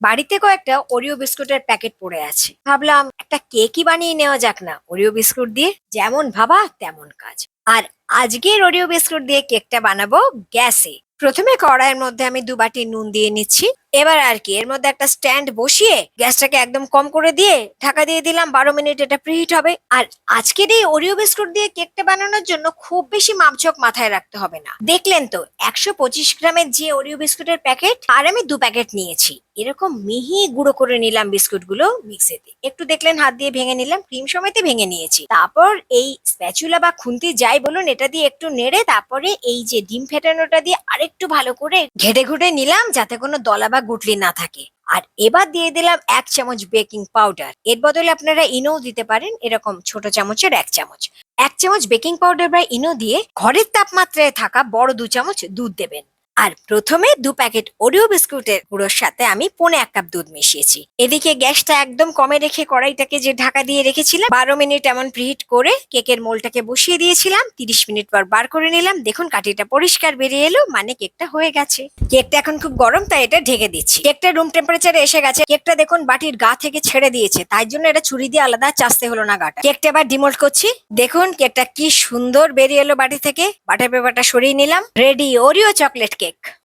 বাড়িতে কয়েকটা ওরিও বিস্কুটের প্যাকেট পড়ে আছে। ভাবলাম একটা কেকই বানিয়ে নেওয়া যাক না। ওরিও বিস্কুট দিয়ে যেমন ভাবা তেমন কাজ। আর আজকে ওরিও বিস্কুট দিয়ে কেকটা বানাবো গ্যাসে। প্রথমে কড়াইয়ের মধ্যে আমি দু বাটি নুন দিয়ে নিচ্ছি। এবার আর কি, এর মধ্যে একটা স্ট্যান্ড বসিয়ে গ্যাসটাকে একদম কম করে দিয়ে ঢাকা দিয়ে দিলাম, বারো মিনিট এটা প্রিহিট হবে। আর আজকের এই ওরিও বিস্কুট দিয়ে কেকটা বানানোর জন্য খুব বেশি মাপঝোক মাথায় রাখতে হবে না। দেখলেন তো, একশো পঁচিশ গ্রামের যে ওরিও বিস্কুটের প্যাকেট আর আমি দু প্যাকেট নিয়েছি। এরকম মিহি গুঁড়ো করে নিলাম বিস্কুটগুলো মিক্সিতে একটু দেখলেন, হাত দিয়ে ভেঙে নিলাম, ক্রিম সমেত ভেঙে নিয়েছি। তারপর এই স্প্যাচুলা বা খুন্তি যাই বলুন, এটা দিয়ে একটু নেড়ে তারপরে এই যে ডিম ফেটানোটা দিয়ে আরেকটু ভালো করে ঘেটে ঘুটে নিলাম, যাতে কোনো দলা বা গুটলি না থাকে। আর এবার দিয়ে দিলাম এক চামচ বেকিং পাউডার। এর বদলে আপনারা ইনো দিতে পারেন এরকম ছোট চামচের এক চামচ। এক চামচ বেকিং পাউডার বা ইনো দিয়ে ঘরের তাপমাত্রায় থাকা বড় দু চামচ দুধ দেবেন। আর প্রথমে দু প্যাকেট ওরিও বিস্কুটের গুঁড়োর সাথে আমি পৌনে এক কাপ দুধ মিশিয়েছি। এদিকে গ্যাসটা একদম কমে রেখে কড়াইটাকে যে ঢাকা দিয়ে রেখেছিলাম, বারো মিনিট এমন প্রিহিট করে কেকের মোলটাকে বসিয়ে দিয়েছিলাম, তিরিশ মিনিট পর বার করে নিলাম। দেখুন কাঠিটা পরিষ্কার বেরিয়ে এলো মানে কেকটা হয়ে গেছে। কেকটা এখন খুব গরম, তাই এটা ঢেকে দিচ্ছি। কেকটা রুম টেম্পারেচারে এসে গেছে। কেকটা দেখুন বাটির গা থেকে ছেড়ে দিয়েছে, তাই জন্য এটা ছুরি দিয়ে আলাদা চাষতে হলো না গাটা। কেকটা এবার ডিমোল্ড করছি। দেখুন কেকটা কি সুন্দর বেরিয়ে এলো বাটি থেকে। বাটার পেপারটা সরিয়ে নিলাম। Ready Oreo chocolate psychic